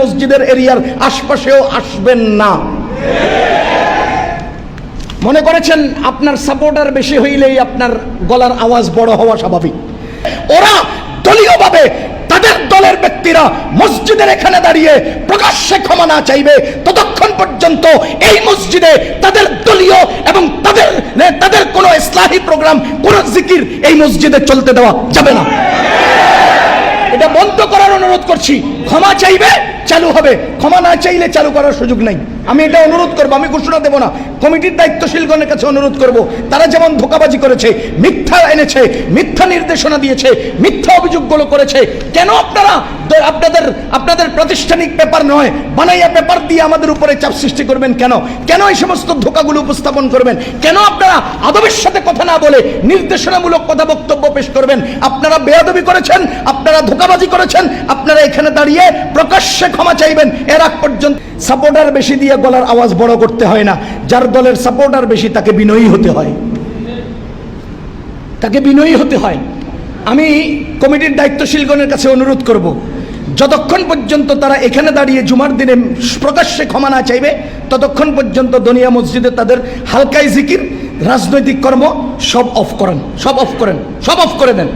মসজিদের এরিয়ার আশপাশেও আসবেন না। মনে করেছেন আপনার সাপোর্টার বেশি হইলেই আপনার গলার আওয়াজ বড় হওয়া স্বাভাবিক। ওরা দলীয়ভাবে তাদের দলের ব্যক্তিরা মসজিদের এখানে দাঁড়িয়ে প্রকাশ্যে ক্ষমা না চাইবে। ততক্ষণ পর্যন্ত এই মসজিদে তাদের দলীয় এবং তাদের তাদের কোনো ইসলাহী প্রোগ্রাম, কোন জিকির এই মসজিদে চলতে দেওয়া যাবে না। এটা বন্ধ করার অনুরোধ করছি। ক্ষমা চাইবে চালু হবে। ক্ষমা না চাইলে চালু করার সুযোগ নাই। আমি এটা অনুরোধ করব, আমি ঘোষণা দেবো না। কমিটির দায়িত্বশীলগণের কাছে অনুরোধ করব, তারা যেমন ধোকাবাজি করেছে, মিথ্যা এনেছে, মিথ্যা নির্দেশনা দিয়েছে, মিথ্যা অভিযোগগুলো করেছে, কেন আপনারা আপনাদের আপনাদের প্রাতিষ্ঠানিক পেপার নয়, বানাইয়া পেপার দিয়ে আমাদের উপরে চাপ সৃষ্টি করবেন কেন? কেন এই সমস্ত ধোকাগুলো উপস্থাপন করবেন? কেন আপনারা আদবের সাথে কথা না বলে নির্দেশনামূলক কথা বক্তব্য পেশ করবেন? আপনারা বেয়াদবি করেছেন, আপনারা ধোকাবাজি করেছেন, আপনারা এখানে দাঁড়িয়ে প্রকাশ্যে ক্ষমা চাইবেন, এর আগ পর্যন্ত সাপোর্টার বেশি দিয়ে গলার আওয়াজ বড় করতে হয় না। যার দলের সাপোর্টার বেশি, তাকে বিনয়ী হতে হয়। তাকে বিনয়ী হতে হয়। আমি কমিটির দায়িত্বশীলগণের কাছে অনুরোধ করব, যতক্ষণ পর্যন্ত তারা এখানে দাঁড়িয়ে জুমার দিনে প্রকাশ্যে ক্ষমা না চাইবে, ততক্ষণ পর্যন্ত দনিয়া মসজিদে তাদের হালকাই জিকির, রাজনৈতিক কর্ম সব অফ করেন, সব অফ করেন, সব অফ করে দেন।